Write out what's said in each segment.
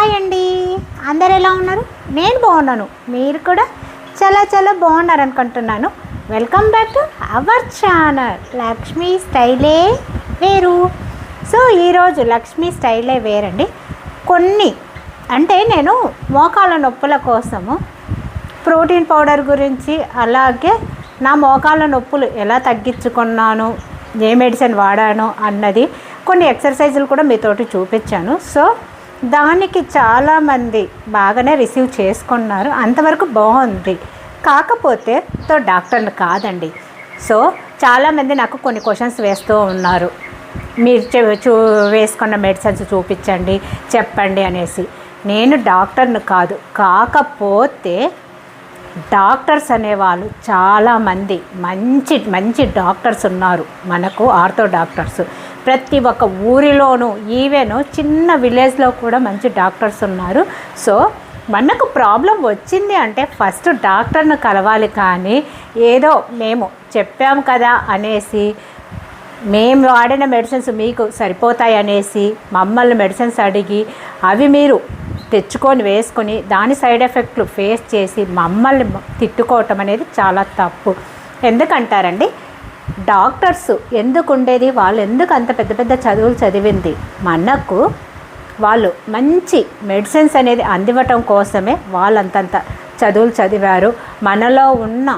Hi అండి అందరు ఎలా ఉన్నారు? నేను బాగున్నాను. మీరు కూడా చాలా చాలా బాగున్నారు అనుకుంటున్నాను welcome back to our channel Lakshmi స్టైలే వేరు. సో ఈరోజు లక్ష్మీ స్టైలే వేరండి. కొన్ని అంటే నేను మోకాల నొప్పుల కోసము ప్రోటీన్ పౌడర్ గురించి అలాగే నా మోకాళ్ళ నొప్పులు ఎలా తగ్గించుకున్నాను ఏ మెడిసిన్ వాడాను అన్నది కొన్ని ఎక్సర్సైజులు కూడా మీతోటి చూపించాను. సో దానికి చాలామంది బాగానే రిసీవ్ చేసుకున్నారు. అంతవరకు బాగుంది. కాకపోతే తో డాక్టర్ని కాదండి. సో చాలామంది నాకు కొన్ని క్వశ్చన్స్ వేస్తూ ఉన్నారు. మీరు చూ వేసుకున్న మెడిసిన్స్ చూపించండి చెప్పండి అనేసి. నేను డాక్టర్ని కాదు. కాకపోతే డాక్టర్స్ అనేవాళ్ళు చాలామంది మంచి మంచి డాక్టర్స్ ఉన్నారు. మనకు ఆర్థో డాక్టర్స్. ప్రతి ఒక్క ఊరిలోనూ ఈవెన్ చిన్న విలేజ్లో కూడా మంచి డాక్టర్స్ ఉన్నారు. సో మనకు ప్రాబ్లం వచ్చింది అంటే ఫస్ట్ డాక్టర్ను కలవాలి కానీ ఏదో మేము చెప్పాము కదా అనేసి మేము వాడిన మెడిసిన్స్ మీకు సరిపోతాయి అనేసి మమ్మల్ని మెడిసిన్స్ అడిగి అవి మీరు తెచ్చుకొని వేసుకొని దాని సైడ్ ఎఫెక్ట్లు ఫేస్ చేసి మమ్మల్ని తిట్టుకోవటం అనేది చాలా తప్పు. ఎందుకంటారండి? డాక్టర్స్ ఎందుకు ఉండేది వాళ్ళు ఎందుకు అంత పెద్ద పెద్ద చదువులు చదివింది? మనకు వాళ్ళు మంచి మెడిసిన్స్ అనేది అందివ్వటం కోసమే వాళ్ళంతంత చదువులు చదివారు. మనలో ఉన్న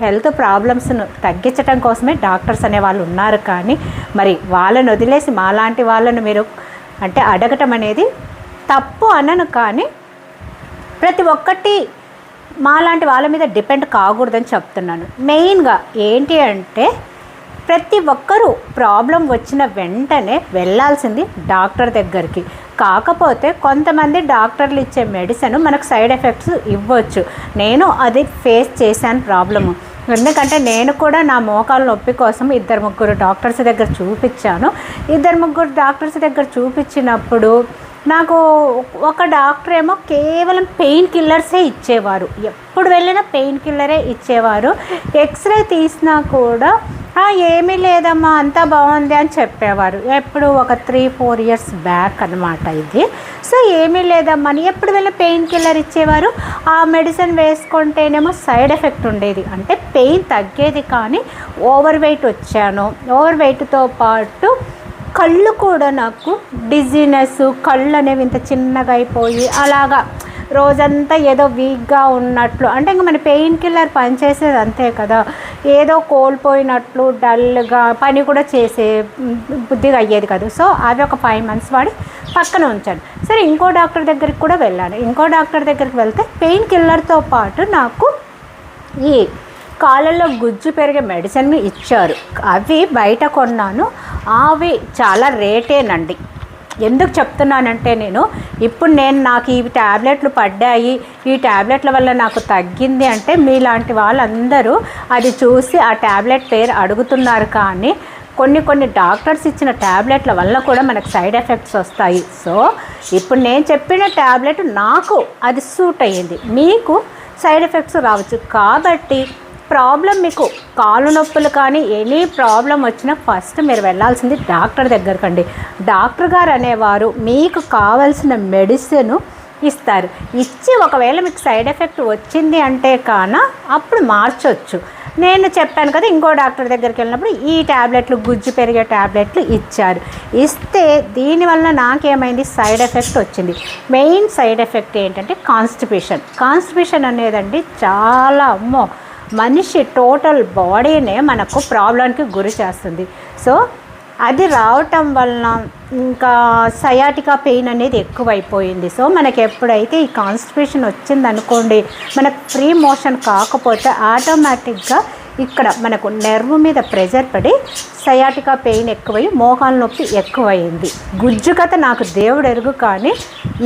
హెల్త్ ప్రాబ్లమ్స్ను తగ్గించడం కోసమే డాక్టర్స్ అనే వాళ్ళు ఉన్నారు కానీ మరి వాళ్ళని వదిలేసి మాలాంటి వాళ్ళను మీరు అంటే అడగటం అనేది తప్పు అనను కానీ ప్రతి ఒక్కటి మాలాంటి వాళ్ళ మీద డిపెండ్ కాకూడదని చెప్తున్నాను. మెయిన్గా ఏంటి అంటే ప్రతి ఒక్కరూ ప్రాబ్లం వచ్చిన వెంటనే వెళ్ళాల్సింది డాక్టర్ దగ్గరికి. కాకపోతే కొంతమంది డాక్టర్లు ఇచ్చే మెడిసిన్ మనకు సైడ్ ఎఫెక్ట్స్ ఇవ్వచ్చు. నేను అది ఫేస్ చేశాను ప్రాబ్లము. ఎందుకంటే నేను కూడా నా మోకాలు నొప్పి కోసం ఇద్దరు ముగ్గురు డాక్టర్స్ దగ్గర చూపించాను. ఇద్దరు ముగ్గురు డాక్టర్స్ దగ్గర చూపించినప్పుడు నాకు ఒక డాక్టర్ ఏమో కేవలం పెయిన్ కిల్లర్సే ఇచ్చేవారు. ఎప్పుడు వెళ్ళినా పెయిన్ కిల్లరే ఇచ్చేవారు. ఎక్స్రే తీసినా కూడా ఏమీ లేదమ్మా అంతా బాగుంది అని చెప్పేవారు. ఎప్పుడు ఒక త్రీ ఫోర్ ఇయర్స్ బ్యాక్ అనమాట ఇది. సో ఏమీ లేదమ్మా అని ఎప్పుడు వెళ్ళిన పెయిన్ కిల్లర్ ఇచ్చేవారు. ఆ మెడిసిన్ వేసుకుంటేనేమో సైడ్ ఎఫెక్ట్ ఉండేది. అంటే పెయిన్ తగ్గేది కానీ ఓవర్ వెయిట్ వచ్చాను. ఓవర్ వెయిట్తో పాటు కళ్ళు కూడా నాకు డిజీనెస్ కళ్ళు అనేవి ఇంత చిన్నగా అయిపోయి అలాగా రోజంతా ఏదో వీక్గా ఉన్నట్లు అంటే ఇంక మన పెయిన్ కిల్లర్ పనిచేసేది అంతే కదా. ఏదో కోల్పోయినట్లు డల్గా పని కూడా చేసే బుద్ధిగా అయ్యేది కాదు. సో అవి ఒక ఫైవ్ మంత్స్ వాడి పక్కన ఉంచాను సరే ఇంకో డాక్టర్ దగ్గరికి కూడా వెళ్ళాను ఇంకో డాక్టర్ దగ్గరికి వెళ్తే పెయిన్ కిల్లర్తో పాటు నాకు ఈ కాళ్ళల్లో గుజ్జు పెరిగే మెడిసిన్ ఇచ్చారు. అవి బయట కొన్నాను. అవి చాలా రేటేనండి. ఎందుకు చెప్తున్నానంటే నేను ఇప్పుడు నేను నాకు ఈ ట్యాబ్లెట్లు పడ్డాయి. ఈ ట్యాబ్లెట్ల వల్ల నాకు తగ్గింది అంటే మీలాంటి వాళ్ళందరూ అది చూసి ఆ ట్యాబ్లెట్ పేరు అడుగుతున్నారు కానీ కొన్ని కొన్ని డాక్టర్స్ ఇచ్చిన ట్యాబ్లెట్ల వల్ల కూడా మనకు సైడ్ ఎఫెక్ట్స్ వస్తాయి. సో ఇప్పుడు నేను చెప్పిన ట్యాబ్లెట్ నాకు అది సూట్ అయ్యింది. మీకు సైడ్ ఎఫెక్ట్స్ రావచ్చు. కాబట్టి ప్రాబ్లం మీకు? కాలు నొప్పులు కానీ ఎనీ ప్రాబ్లం వచ్చినా ఫస్ట్ మీరు వెళ్ళాల్సింది డాక్టర్ దగ్గరకండి. డాక్టర్ గారు అనేవారు మీకు కావాల్సిన మెడిసిన్ ఇస్తారు. ఇచ్చి ఒకవేళ మీకు సైడ్ ఎఫెక్ట్ వచ్చింది అంటే కాన అప్పుడు మార్చొచ్చు. నేను చెప్పాను కదా ఇంకో డాక్టర్ దగ్గరికి వెళ్ళినప్పుడు ఈ ట్యాబ్లెట్లు గుజ్జు పెరిగే ట్యాబ్లెట్లు ఇచ్చారు. ఇస్తే దీనివల్ల నాకేమైంది? సైడ్ ఎఫెక్ట్ వచ్చింది. మెయిన్ సైడ్ ఎఫెక్ట్ ఏంటంటే కాన్స్టిపేషన్. కాన్స్టిపేషన్ అనేదండి చాలా అమ్మో! మనిషి టోటల్ బాడీనే మనకు ప్రాబ్లంకి గురి చేస్తుంది. సో అది రావటం వలన ఇంకా సయాటికా పెయిన్ అనేది ఎక్కువైపోయింది. సో మనకి ఎప్పుడైతే ఈ కాన్స్టిపేషన్ వచ్చిందనుకోండి మనకు ఫ్రీ మోషన్ కాకపోతే ఆటోమేటిక్గా ఇక్కడ మనకు నెర్వ్ మీద ప్రెజర్ పడి సయాటికా పెయిన్ ఎక్కువై మోకాల నొప్పి ఎక్కువైంది. గుజ్జు కథ నాకు దేవుడు ఎరుగు కానీ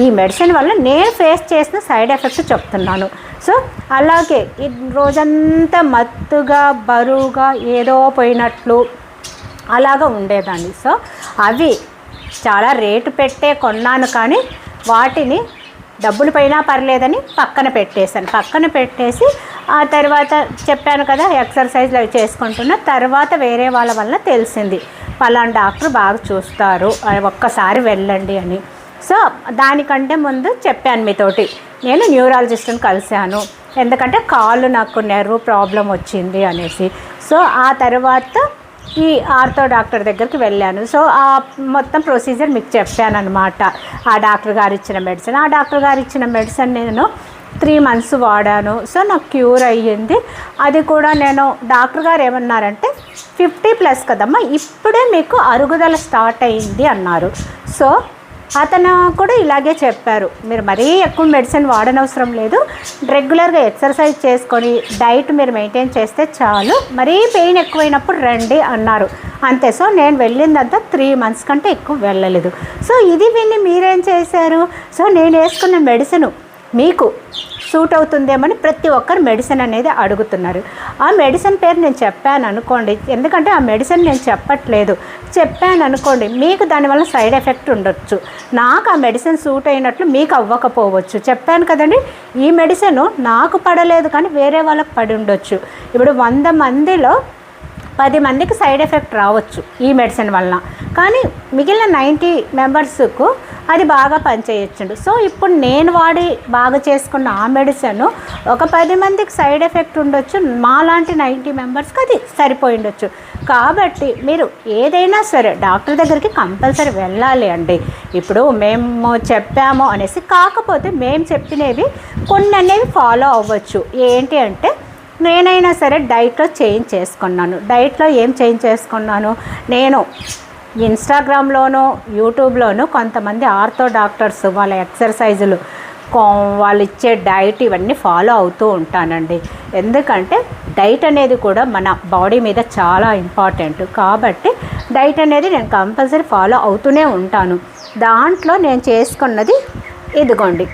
ఈ మెడిసిన్ వల్ల నేను ఫేస్ చేసిన సైడ్ ఎఫెక్ట్స్ చెప్తున్నాను. సో అలాగే ఈ రోజంతా మత్తుగా బరువుగా ఏదో పోయినట్లు అలాగా ఉండేదాన్ని. సో అవి చాలా రేటు పెట్టే కొన్నాను కానీ వాటిని డబ్బులు పోయినా పర్లేదని పక్కన పెట్టేశాను. పక్కన పెట్టేసి ఆ తర్వాత చెప్పాను కదా ఎక్సర్సైజ్లు అవి చేసుకుంటున్నా. తర్వాత వేరే వాళ్ళ వల్ల తెలిసింది. పలానా డాక్టర్ బాగా చూస్తారు. ఒక్కసారి వెళ్ళండి అని. సో దానికంటే ముందు చెప్పాను మీతోటి. నేను న్యూరాలజిస్ట్ని కలిశాను. ఎందుకంటే కాళ్ళు నాకు నెర్వ్ ప్రాబ్లం వచ్చింది అనేసి. సో ఆ తర్వాత ఈ ఆర్థో డాక్టర్ దగ్గరికి వెళ్ళాను. సో ఆ మొత్తం ప్రొసీజర్ మీకు చెప్పాను అనమాట ఆ డాక్టర్ గారు ఇచ్చిన మెడిసిన్. ఆ డాక్టర్ గారు ఇచ్చిన మెడిసిన్ నేను త్రీ మంత్స్ వాడాను. సో నాకు క్యూర్ అయ్యింది. అది కూడా నేను డాక్టర్ గారు ఏమన్నారంటే ఫిఫ్టీ ప్లస్ కదమ్మా ఇప్పుడే మీకు అరుగుదల స్టార్ట్ అయ్యింది అన్నారు. సో అతను కూడా ఇలాగే చెప్పారు. మీరు మరీ ఎక్కువ మెడిసిన్ వాడనవసరం లేదు. రెగ్యులర్గా ఎక్సర్సైజ్ చేసుకొని డైట్ మీరు మెయింటైన్ చేస్తే చాలు. మరీ పెయిన్ ఎక్కువైనప్పుడు రండి అన్నారు. అంతే. సో నేను వెళ్ళిందంతా త్రీ మంత్స్ కంటే ఎక్కువ వెళ్ళలేదు. సో ఇది విని మీరేం చేశారు? సో నేను వేసుకున్న మెడిసిన్ మీకు సూట్ అవుతుందేమని ప్రతి ఒక్కరు మెడిసిన్ అనేది అడుగుతున్నారు. ఆ మెడిసిన్ పేరు నేను చెప్పాను అనుకోండి. ఎందుకంటే ఆ మెడిసిన్ నేను చెప్పట్లేదు. చెప్పాను అనుకోండి మీకు దానివల్ల సైడ్ ఎఫెక్ట్ ఉండొచ్చు. నాకు ఆ మెడిసిన్ సూట్ అయినట్లు మీకు అవ్వకపోవచ్చు. చెప్పాను కదండి ఈ మెడిసిన్ నాకు పడలేదు కానీ వేరే వాళ్ళకి పడి ఉండొచ్చు. ఇప్పుడు వంద మందిలో పది మందికి సైడ్ ఎఫెక్ట్ రావచ్చు ఈ మెడిసిన్ వలన. కానీ మిగిలిన నైంటీ మెంబర్స్కు అది బాగా పనిచేయచ్చుండు. సో ఇప్పుడు నేను వాడి బాగా చేసుకున్న ఆ మెడిసిన్ ఒక పది మందికి సైడ్ ఎఫెక్ట్ ఉండొచ్చు. మాలాంటి నైంటీ మెంబర్స్కి అది సరిపోయి ఉండొచ్చు. కాబట్టి మీరు ఏదైనా సరే డాక్టర్ దగ్గరికి కంపల్సరీ వెళ్ళాలి అండి. ఇప్పుడు మేము చెప్పాము అనేసి కాకపోతే మేము చెప్పినవి కొన్ని అనేవి ఫాలో అవ్వచ్చు. ఏంటి అంటే నేనైనా సరే డైట్లో చేంజ్ చేసుకున్నాను. డైట్లో ఏం చేంజ్ చేసుకున్నాను? నేను ఇన్స్టాగ్రామ్లోనూ యూట్యూబ్లోనూ కొంతమంది ఆర్థో డాక్టర్స్ వాళ్ళ ఎక్సర్సైజులు వాళ్ళు ఇచ్చే డైట్ ఇవన్నీ ఫాలో అవుతూ ఉంటానండి. ఎందుకంటే డైట్ అనేది కూడా మన బాడీ మీద చాలా ఇంపార్టెంట్. కాబట్టి డైట్ అనేది నేను కంపల్సరీ ఫాలో అవుతూనే ఉంటాను. దాంట్లో నేను చేసుకున్నది ఇదిగోండి.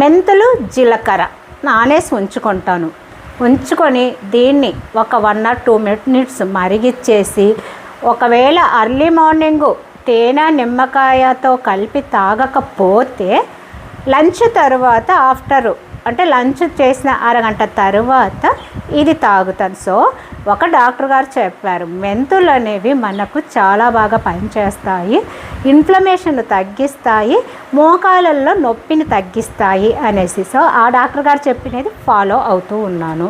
మెంతులు జీలకర్ర నానేసి ఉంచుకుంటాను. ఉంచుకొని దీన్ని ఒక వన్ ఆర్ టూ మినిట్స్ మరిగిచ్చేసి ఒకవేళ అర్లీ మార్నింగు తేనె నిమ్మకాయతో కలిపి తాగకపోతే లంచ్ తర్వాత ఆఫ్టర్ అంటే లంచ్ చేసిన అరగంట తర్వాత ఇది తాగుతాను సో ఒక డాక్టర్ గారు చెప్పారు మెంతులు అనేవి మనకు చాలా బాగా పనిచేస్తాయి ఇన్ఫ్లమేషన్ తగ్గిస్తాయి మోకాలల్లో నొప్పిని తగ్గిస్తాయి అనేసి. సో ఆ డాక్టర్ గారు చెప్పినది ఫాలో అవుతూ ఉన్నాను.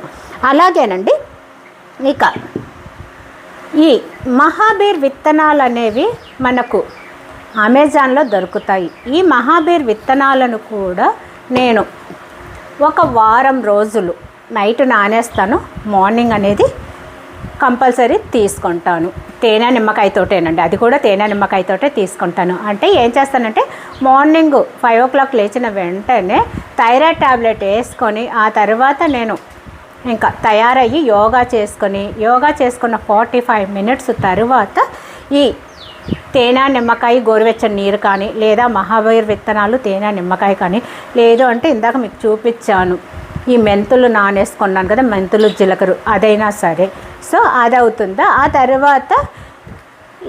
అలాగేనండి ఇక ఈ మహాబీర్ విత్తనాలు అనేవి మనకు అమెజాన్లో దొరుకుతాయి. ఈ మహాబీర్ విత్తనాలను కూడా నేను ఒక వారం రోజులు నైట్ నానేస్తాను. మార్నింగ్ అనేది కంపల్సరీ తీసుకుంటాను. తేనె నిమ్మకాయతోటేనండి అది కూడా తేనె నిమ్మకాయతోటే తీసుకుంటాను. అంటే ఏం చేస్తానంటే మార్నింగ్ ఫైవ్ ఓ క్లాక్ లేచిన వెంటనే థైరాయిడ్ ట్యాబ్లెట్ వేసుకొని ఆ తర్వాత నేను ఇంకా తయారయ్యి యోగా చేసుకొని యోగా చేసుకున్న ఫార్టీ ఫైవ్ మినిట్స్ తర్వాత ఈ తేనె నిమ్మకాయ గోరువెచ్చని నీరు కానీ లేదా మహావీర్ విత్తనాలు తేనె నిమ్మకాయ కానీ లేదు అంటే ఇందాక మీకు చూపించాను. ఈ మెంతులు నానేసుకున్నాను కదా మెంతులు జీలకర్ర అదైనా సరే. సో అది అవుతుందా ఆ తర్వాత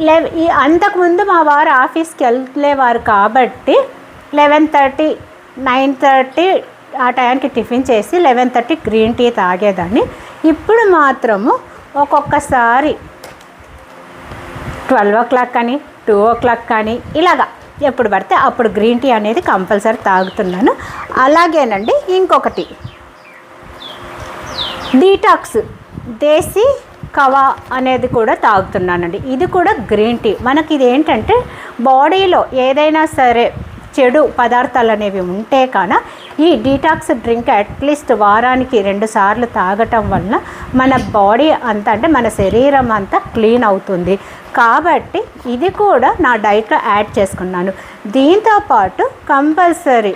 లె ఈ అంతకుముందు మా వారు ఆఫీస్కి వెళ్ళేవారు కాబట్టి లెవెన్ థర్టీ నైన్ థర్టీ ఆ టైంకి టిఫిన్ చేసి లెవెన్ థర్టీ గ్రీన్ టీ తాగేదాన్ని. ఇప్పుడు మాత్రము ఒక్కొక్కసారి ట్వెల్వ్ ఓ క్లాక్ కానీ టూ ఓ క్లాక్ కానీ ఇలాగా ఎప్పుడు పడితే అప్పుడు గ్రీన్ టీ అనేది కంపల్సరీ తాగుతున్నాను. అలాగేనండి ఇంకొకటి. డీటాక్స్ దేశీ కవా అనేది కూడా తాగుతున్నానండి. ఇది కూడా గ్రీన్ టీ. మనకి ఇది ఏంటంటే బాడీలో ఏదైనా సరే చెడు పదార్థాలు అనేవి ఉంటే కాన ఈ డీటాక్స్ డ్రింక్ అట్లీస్ట్ వారానికి రెండు సార్లు తాగటం వలన మన బాడీ అంతా అంటే మన శరీరం అంతా క్లీన్ అవుతుంది. కాబట్టి ఇది కూడా నా డైట్లో యాడ్ చేసుకున్నాను. దీంతోపాటు కంపల్సరీ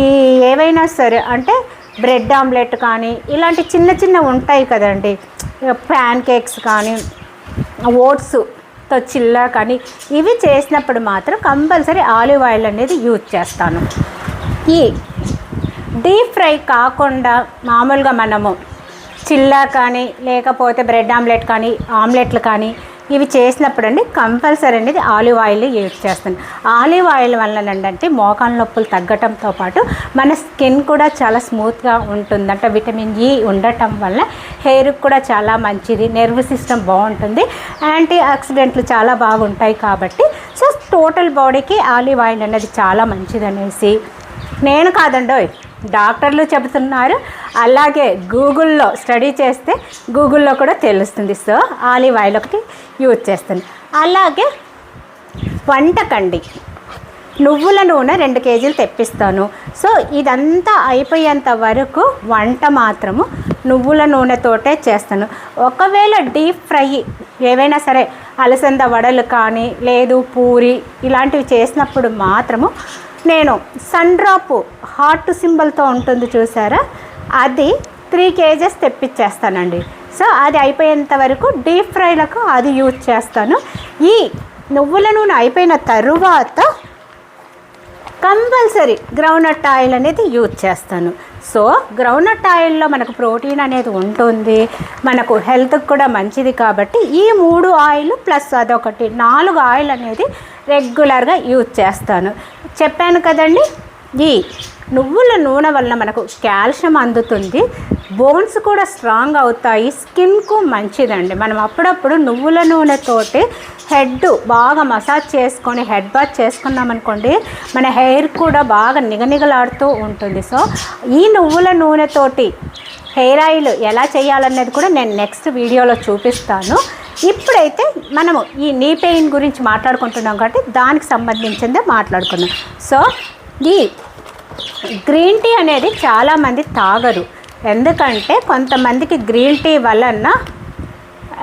ఈ ఏవైనా సరే అంటే బ్రెడ్ ఆమ్లెట్ కానీ ఇలాంటి చిన్న చిన్న ఉంటాయి కదండి. ప్యాన్ కేక్స్ కానీ ఓట్స్ చిల్లా కానీ ఇవి చేసినప్పుడు మాత్రం కంపల్సరీ ఆలివ్ ఆయిల్ అనేది యూజ్ చేస్తాను. ఈ డీప్ ఫ్రై కాకుండా మామూలుగా మనము చిల్లా కానీ లేకపోతే బ్రెడ్ ఆమ్లెట్ కానీ ఆమ్లెట్లు కానీ ఇవి చేసినప్పుడు అండి కంపల్సరీ అనేది ఆలివ్ ఆయిల్ యూజ్ చేస్తాను. ఆలివ్ ఆయిల్ వల్ల ఏంటంటే మోకాల నొప్పులు తగ్గటంతో పాటు మన స్కిన్ కూడా చాలా స్మూత్గా ఉంటుంది. అంటే విటమిన్ ఈ ఉండటం వల్ల హెయిర్కి కూడా చాలా మంచిది నెర్వ్ సిస్టమ్ బాగుంటుంది. యాంటీ ఆక్సిడెంట్లు చాలా బాగుంటాయి కాబట్టి సో టోటల్ బాడీకి ఆలివ్ ఆయిల్ అనేది చాలా మంచిది అనేసి నేను కాదండోయ్. డాక్టర్లు చెబుతున్నారు. అలాగే గూగుల్లో స్టడీ చేస్తే గూగుల్లో కూడా తెలుస్తుంది. సో ఆలివ్ ఆయిల్ ఒకటి యూజ్ చేస్తాను. అలాగే వంటకండి నువ్వుల నూనె రెండు కేజీలు తెప్పిస్తాను. సో ఇదంతా అయిపోయేంత వరకు వంట మాత్రము నువ్వుల నూనెతోటే చేస్తాను. ఒకవేళ డీప్ ఫ్రై ఏవైనా సరే అలసంద వడలు కానీ లేదు పూరి ఇలాంటివి చేసినప్పుడు మాత్రము నేను సన్ డ్రాప్ హార్ట్ సింబల్తో ఉంటుంది చూసారా? అది త్రీ కేజెస్ తెప్పించేస్తానండి సో అది అయిపోయేంత వరకు డీప్ ఫ్రైలకు అది యూజ్ చేస్తాను. ఈ నువ్వుల నూనె అయిపోయిన తరువాత కంపల్సరీ గ్రౌండ్నట్ ఆయిల్ అనేది యూజ్ చేస్తాను. సో గ్రౌండ్నట్ ఆయిల్లో మనకు ప్రోటీన్ అనేది ఉంటుంది. మనకు హెల్త్కి కూడా మంచిది కాబట్టి ఈ మూడు ఆయిల్ ప్లస్ అదొకటి నాలుగు ఆయిల్ అనేది రెగ్యులర్గా యూజ్ చేస్తాను. చెప్పాను కదండి ఈ నువ్వుల నూనె వల్ల మనకు కాల్షియం అందుతుంది. బోన్స్ కూడా స్ట్రాంగ్ అవుతాయి. స్కిన్కు మంచిదండి. మనం అప్పుడప్పుడు నువ్వుల నూనెతోటి హెడ్ బాగా మసాజ్ చేసుకొని హెడ్ బాత్ చేసుకున్నాం అనుకోండి మన హెయిర్ కూడా బాగా నిగనిగలాడుతూ ఉంటుంది. సో ఈ నువ్వుల నూనెతోటి హెయిర్ ఆయిల్ ఎలా చేయాలనేది కూడా నేను నెక్స్ట్ వీడియోలో చూపిస్తాను. ఇప్పుడైతే మనము ఈ నీ పెయిన్ గురించి మాట్లాడుకుంటున్నాం కాబట్టి దానికి సంబంధించిందే మాట్లాడుకున్నాం సో ఈ గ్రీన్ టీ అనేది చాలామంది తాగరు. ఎందుకంటే కొంతమందికి గ్రీన్ టీ వలన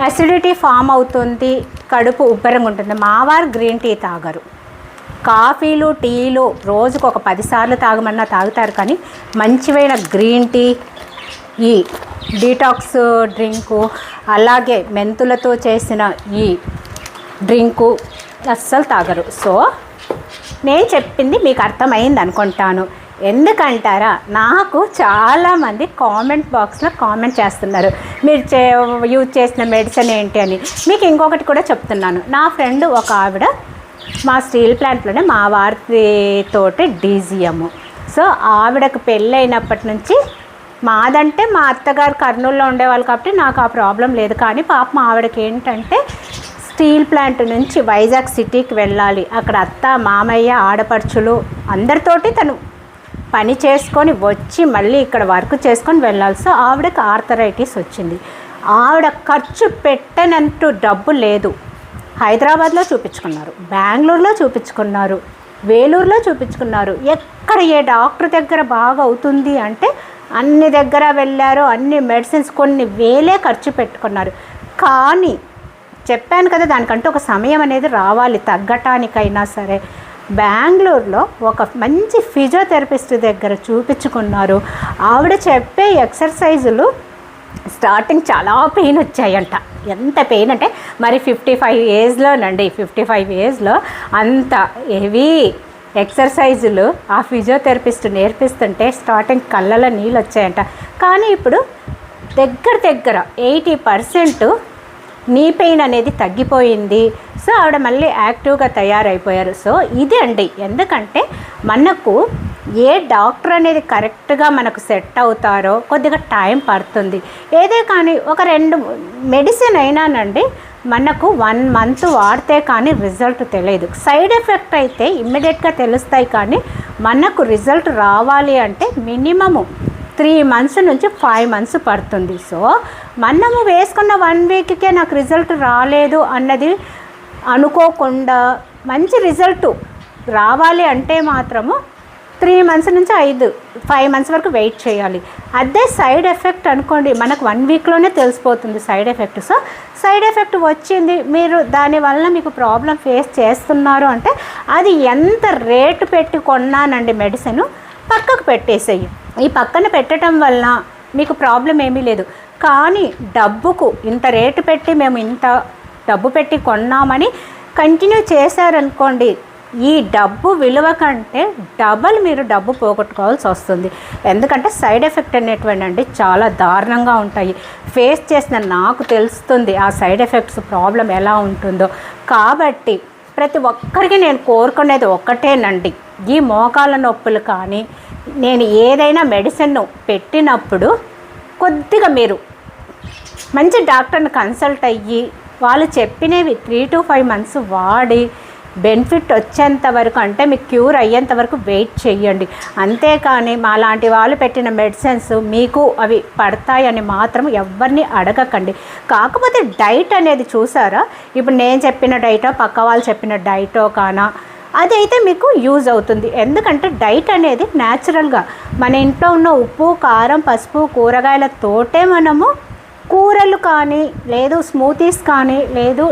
అసిడిటీ ఫామ్ అవుతుంది కడుపు ఉబ్బరంగా ఉంటుంది. మావారు గ్రీన్ టీ తాగరు. కాఫీలు టీలు రోజుకు ఒక పదిసార్లు తాగమన్నా తాగుతారు కానీ మంచివైన గ్రీన్ టీ ఈ డీటాక్స్ డ్రింకు అలాగే మెంతులతో చేసిన ఈ డ్రింకు అస్సలు తాగరు. సో నేను చెప్పింది మీకు అర్థమైంది అనుకుంటాను. ఎందుకంటారా? నాకు చాలామంది కామెంట్ బాక్స్లో కామెంట్ చేస్తున్నారు. మీరు చే యూజ్ చేసిన మెడిసిన్ ఏంటి అని. మీకు ఇంకొకటి కూడా చెప్తున్నాను. నా ఫ్రెండ్ ఒక ఆవిడ మా స్టీల్ ప్లాంట్లోనే మా వారితోటి డీజియము. సో ఆవిడకు పెళ్ళైనప్పటి నుంచి మాదంటే మా అత్తగారు కర్నూలులో ఉండేవాళ్ళు కాబట్టి నాకు ఆ ప్రాబ్లం లేదు. కానీ పాపం ఆవిడకి ఏంటంటే స్టీల్ ప్లాంట్ నుంచి వైజాగ్ సిటీకి వెళ్ళాలి. అక్కడ అత్త మామయ్య ఆడపడుచులు అందరితోటి తను పని చేసుకొని వచ్చి మళ్ళీ ఇక్కడ వర్క్ చేసుకొని వెళ్ళాలి. సో ఆవిడకి ఆర్థరైటిస్ వచ్చింది. ఆవిడ ఖర్చు పెట్టనంటూ డబ్బు లేదు. హైదరాబాద్లో చూపించుకున్నారు. బెంగళూరులో చూపించుకున్నారు. వేలూరులో చూపించుకున్నారు. ఎక్కడ ఏ డాక్టర్ దగ్గర బాగా అవుతుంది అంటే అన్ని దగ్గర వెళ్ళారు అన్ని మెడిసిన్స్ కొన్ని వేలే ఖర్చు పెట్టుకున్నారు. కానీ చెప్పాను కదా దానికంటే ఒక సమయం అనేది రావాలి తగ్గటానికైనా సరే. బెంగళూరులో ఒక మంచి ఫిజియోథెరపిస్ట్ దగ్గర చూపించుకున్నారు. ఆవిడ చెప్పే ఎక్సర్సైజులు స్టార్టింగ్ చాలా పెయిన్ వచ్చాయంట. ఎంత పెయిన్ అంటే మరి ఫిఫ్టీ ఫైవ్ ఏజ్లోనండి ఫిఫ్టీ ఫైవ్ ఏజ్లో అంత హెవీ ఎక్సర్సైజులు ఆ ఫిజియోథెరపిస్ట్ నేర్పిస్తుంటే స్టార్టింగ్ కళ్ళలో నీళ్ళు వచ్చాయంట. కానీ ఇప్పుడు దగ్గర దగ్గర ఎయిటీ పర్సెంట్ నీ పెయిన్ అనేది తగ్గిపోయింది. సో ఆవిడ మళ్ళీ యాక్టివ్గా తయారైపోయారు. సో ఇది అండి. ఎందుకంటే మనకు ఏ డాక్టర్ అనేది కరెక్ట్గా మనకు సెట్ అవుతారో కొద్దిగా టైం పడుతుంది. ఏదే కానీ ఒక రెండు మెడిసిన్ అయినానండి. మనకు వన్ మంత్ వాడితే కానీ రిజల్ట్ తెలియదు. సైడ్ ఎఫెక్ట్ అయితే ఇమ్మీడియట్గా తెలుస్తాయి కానీ మనకు రిజల్ట్ రావాలి అంటే మినిమము త్రీ మంత్స్ నుంచి ఫైవ్ మంత్స్ పడుతుంది. సో మనము వేసుకున్న వన్ వీక్కే నాకు రిజల్ట్ రాలేదు అన్నది అనుకోకుండా మంచి రిజల్ట్ రావాలి అంటే మాత్రము త్రీ మంత్స్ నుంచి ఐదు ఫైవ్ మంత్స్ వరకు వెయిట్ చేయాలి. అదే సైడ్ ఎఫెక్ట్ అనుకోండి మనకు వన్ వీక్లోనే తెలిసిపోతుంది side effect. So side effect వచ్చింది మీరు దానివల్ల మీకు ప్రాబ్లం ఫేస్ చేస్తున్నారు అంటే అది ఎంత రేటు పెట్టి కొన్నానండి మెడిసిన్ పక్కకు పెట్టేసేయి. ఈ పక్కన పెట్టడం వల్ల మీకు ప్రాబ్లం ఏమీ లేదు. కానీ డబ్బుకు ఇంత రేటు పెట్టి మేము ఇంత డబ్బు పెట్టి కొన్నామని కంటిన్యూ చేశారనుకోండి ఈ డబ్బు విలువ కంటే డబల్ మీరు డబ్బు పోగొట్టుకోవాల్సి వస్తుంది. ఎందుకంటే సైడ్ ఎఫెక్ట్ అనేటువంటి అండి చాలా దారుణంగా ఉంటాయి. ఫేస్ చేసిన నాకు తెలుస్తుంది ఆ సైడ్ ఎఫెక్ట్స్ ప్రాబ్లం ఎలా ఉంటుందో. కాబట్టి ప్రతి ఒక్కరికి నేను కోరుకునేది ఒక్కటేనండి. ఈ మోకాల నొప్పులు కానీ నేను ఏదైనా మెడిసిన్ పెట్టినప్పుడు కొద్దిగా మీరు మంచి డాక్టర్ని కన్సల్ట్ అయ్యి వాళ్ళు చెప్పినవి త్రీ టు ఫైవ్ మంత్స్ వాడి బెనిఫిట్ వచ్చేంత వరకు అంటే మీకు క్యూర్ అయ్యేంత వరకు వెయిట్ చేయండి అంతేకాని మా లాంటి వాళ్ళు పెట్టిన మెడిసిన్స్ మీకు అవి పడతాయని మాత్రం ఎవరిని అడగకండి. కాకపోతే డైట్ అనేది చూసారా? ఇప్పుడు నేను చెప్పిన డైటో పక్క వాళ్ళు చెప్పిన డైటో కానా అదైతే మీకు యూజ్ అవుతుంది. ఎందుకంటే డైట్ అనేది న్యాచురల్గా మన ఇంట్లో ఉన్న ఉప్పు కారం పసుపు కూరగాయలతోటే మనము కూరలు కానీ లేదు స్మూతీస్ కానీ లేదు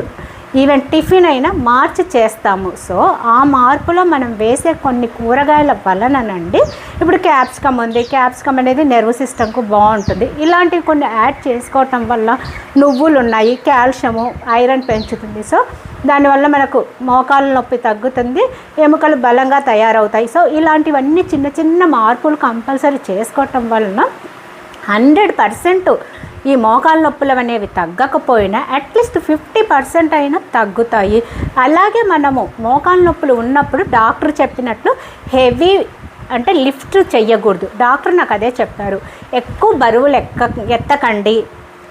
ఈవెన్ టిఫిన్ అయినా మార్చి చేస్తాము. సో ఆ మార్పులో మనం వేసే కొన్ని కూరగాయల వలననండి ఇప్పుడు క్యాప్సికమ్ ఉంది. క్యాప్సికమ్ అనేది నెర్వ్ సిస్టమ్కు బాగుంటుంది. ఇలాంటివి కొన్ని యాడ్ చేసుకోవటం వల్ల నువ్వులు ఉన్నాయి కాల్షియము ఐరన్ పెంచుతుంది సో దానివల్ల మనకు మోకాల నొప్పి తగ్గుతుంది ఎముకలు బలంగా తయారవుతాయి. సో ఇలాంటివన్నీ చిన్న చిన్న మార్పులు కంపల్సరీ చేసుకోవటం వలన హండ్రెడ్ పర్సెంట్ ఈ మోకాల నొప్పులు అనేవి తగ్గకపోయినా అట్లీస్ట్ ఫిఫ్టీ పర్సెంట్ అయినా తగ్గుతాయి. అలాగే మనము మోకాల నొప్పులు ఉన్నప్పుడు డాక్టర్ చెప్పినట్లు హెవీ అంటే లిఫ్ట్ చేయకూడదు డాక్టర్ నాకు అదే చెప్పారు. ఎక్కువ బరువులు ఎక్క ఎత్తకండి.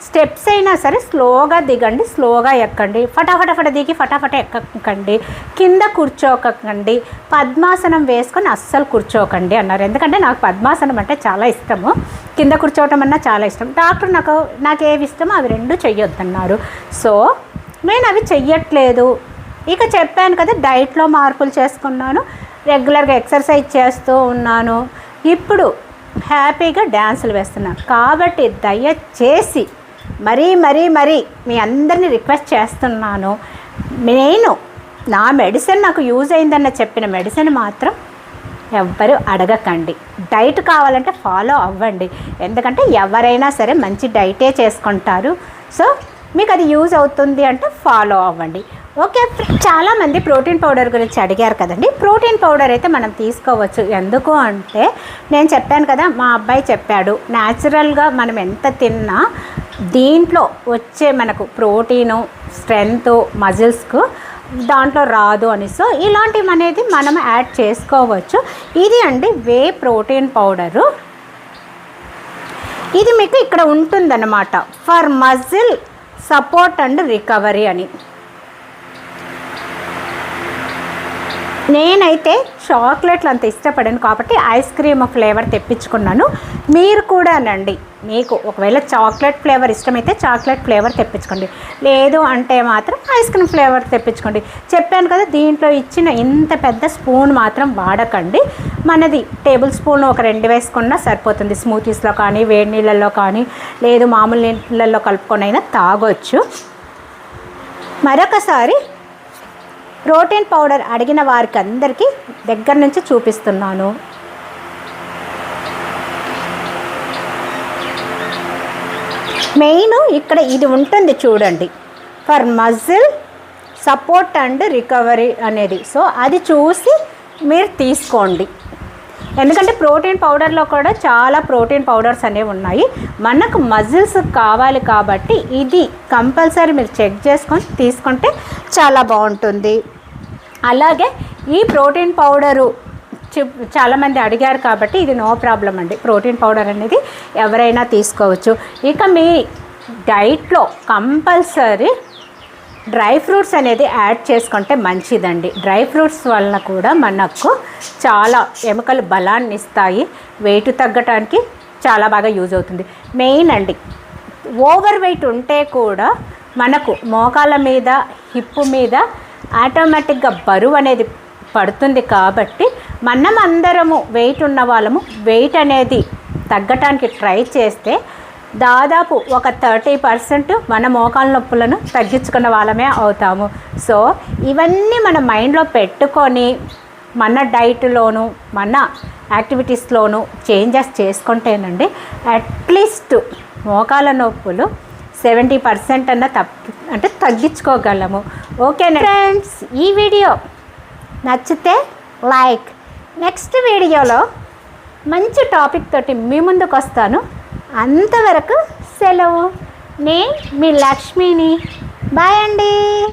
స్టెప్స్ అయినా సరే స్లోగా దిగండి స్లోగా ఎక్కండి. ఫటాఫటఫట దిగి ఫటాఫట ఎక్కకండి. కింద కూర్చోకండి. పద్మాసనం వేసుకొని అస్సలు కూర్చోకండి అన్నారు. ఎందుకంటే నాకు పద్మాసనం అంటే చాలా ఇష్టము. కింద కూర్చోవటం అన్నా చాలా ఇష్టం. డాక్టర్ నాకు నాకు ఏవి ఇష్టమో అవి రెండు చెయ్యొద్దన్నారు. సో నేను అవి చెయ్యట్లేదు. ఇక చెప్పాను కదా డైట్లో మార్పులు చేసుకున్నాను. రెగ్యులర్గా ఎక్సర్సైజ్ చేస్తూ ఉన్నాను. ఇప్పుడు హ్యాపీగా డ్యాన్సులు వేస్తున్నాను. కాబట్టి దయచేసి మరీ మరీ మరీ మీ అందరినీ రిక్వెస్ట్ చేస్తున్నాను. నేను నా మెడిసిన్ నాకు యూజ్ అయిందన్న చెప్పిన మెడిసిన్ మాత్రం ఎవ్వరు అడగకండి. డైట్ కావాలంటే ఫాలో అవ్వండి. ఎందుకంటే ఎవరైనా సరే మంచి డైటే చేసుకుంటారు. సో మీకు అది యూజ్ అవుతుంది అంటే ఫాలో అవ్వండి. ఓకే చాలామంది ప్రోటీన్ పౌడర్ గురించి అడిగారు కదండి. ప్రోటీన్ పౌడర్ అయితే మనం తీసుకోవచ్చు. ఎందుకు అంటే నేను చెప్పాను కదా మా అబ్బాయి చెప్పాడు న్యాచురల్గా మనం ఎంత తిన్నా దీంట్లో వచ్చే మనకు ప్రోటీను స్ట్రెంగ్త్ మజిల్స్కు దాంట్లో రాదు అని సో ఇలాంటివి అనేది మనం యాడ్ చేసుకోవచ్చు. ఇది అండి వే ప్రోటీన్ పౌడరు. ఇది మీకు ఇక్కడ ఉంటుందన్నమాట. For muscle support and recovery అని. నేనైతే చాక్లెట్లు అంత ఇష్టపడను కాబట్టి ఐస్ క్రీమ్ ఫ్లేవర్ తెప్పించుకున్నాను. మీరు కూడానండి మీకు ఒకవేళ చాక్లెట్ ఫ్లేవర్ ఇష్టమైతే చాక్లెట్ ఫ్లేవర్ తెప్పించుకోండి. లేదు అంటే మాత్రం ఐస్ క్రీమ్ ఫ్లేవర్ తెప్పించుకోండి. చెప్పాను కదా దీంట్లో ఇచ్చిన ఇంత పెద్ద స్పూన్ మాత్రం వాడకండి. మనది టేబుల్ స్పూన్ ఒక రెండు వేసుకున్నా సరిపోతుంది. స్మూతీస్లో కానీ వేడి నీళ్ళల్లో కానీ లేదు మామూలు నీళ్ళల్లో కలుపుకొని అయినా తాగొచ్చు. మరొకసారి ప్రోటీన్ పౌడర్ అడిగిన వారికి అందరికీ దగ్గర నుంచి చూపిస్తున్నాను. మెయిన్ ఇక్కడ ఇది ఉంటుంది చూడండి. For muscle support and recovery అనేది. సో అది చూసి మీరు తీసుకోండి. ఎందుకంటే ప్రోటీన్ పౌడర్లో కూడా చాలా ప్రోటీన్ పౌడర్స్ అనేవి ఉన్నాయి. మనకు మజిల్స్ కావాలి కాబట్టి ఇది కంపల్సరీ మీరు చెక్ చేసుకొని తీసుకుంటే చాలా బాగుంటుంది. అలాగే ఈ ప్రోటీన్ పౌడరు చాలామంది అడిగారు కాబట్టి ఇది నో ప్రాబ్లం అండి. ప్రోటీన్ పౌడర్ అనేది ఎవరైనా తీసుకోవచ్చు. ఇక మీ డైట్లో కంపల్సరీ డ్రై ఫ్రూట్స్ అనేది యాడ్ చేసుకుంటే మంచిదండి. డ్రై ఫ్రూట్స్ వలన కూడా మనకు చాలా ఎముకలు బలాన్ని ఇస్తాయి. వెయిట్ తగ్గటానికి చాలా బాగా యూజ్ అవుతుంది. మెయిన్ అండి ఓవర్ వెయిట్ ఉంటే కూడా మనకు మోకాల మీద హిప్పు మీద ఆటోమేటిక్గా బరువు అనేది పడుతుంది కాబట్టి మనం అందరము వెయిట్ ఉన్న వాళ్ళము వెయిట్ అనేది తగ్గటానికి ట్రై చేస్తే దాదాపు ఒక థర్టీ పర్సెంట్ మన మోకాల నొప్పులను తగ్గించుకున్న వాళ్ళమే అవుతాము. సో ఇవన్నీ మన మైండ్లో పెట్టుకొని మన డైట్లోను మన యాక్టివిటీస్లోను చేంజెస్ చేసుకుంటేనండి అట్లీస్ట్ మోకాల నొప్పులు సెవెంటీ పర్సెంట్ అన్న తప్ప అంటే తగ్గించుకోగలము. ఓకే ఫ్రెండ్స్ ఈ వీడియో నచ్చితే లైక్. నెక్స్ట్ వీడియోలో మంచి టాపిక్ తోటి మీ ముందుకు వస్తాను అంతవరకు సెలవు. నేను మీ లక్ష్మిని. బాయ్ అండి.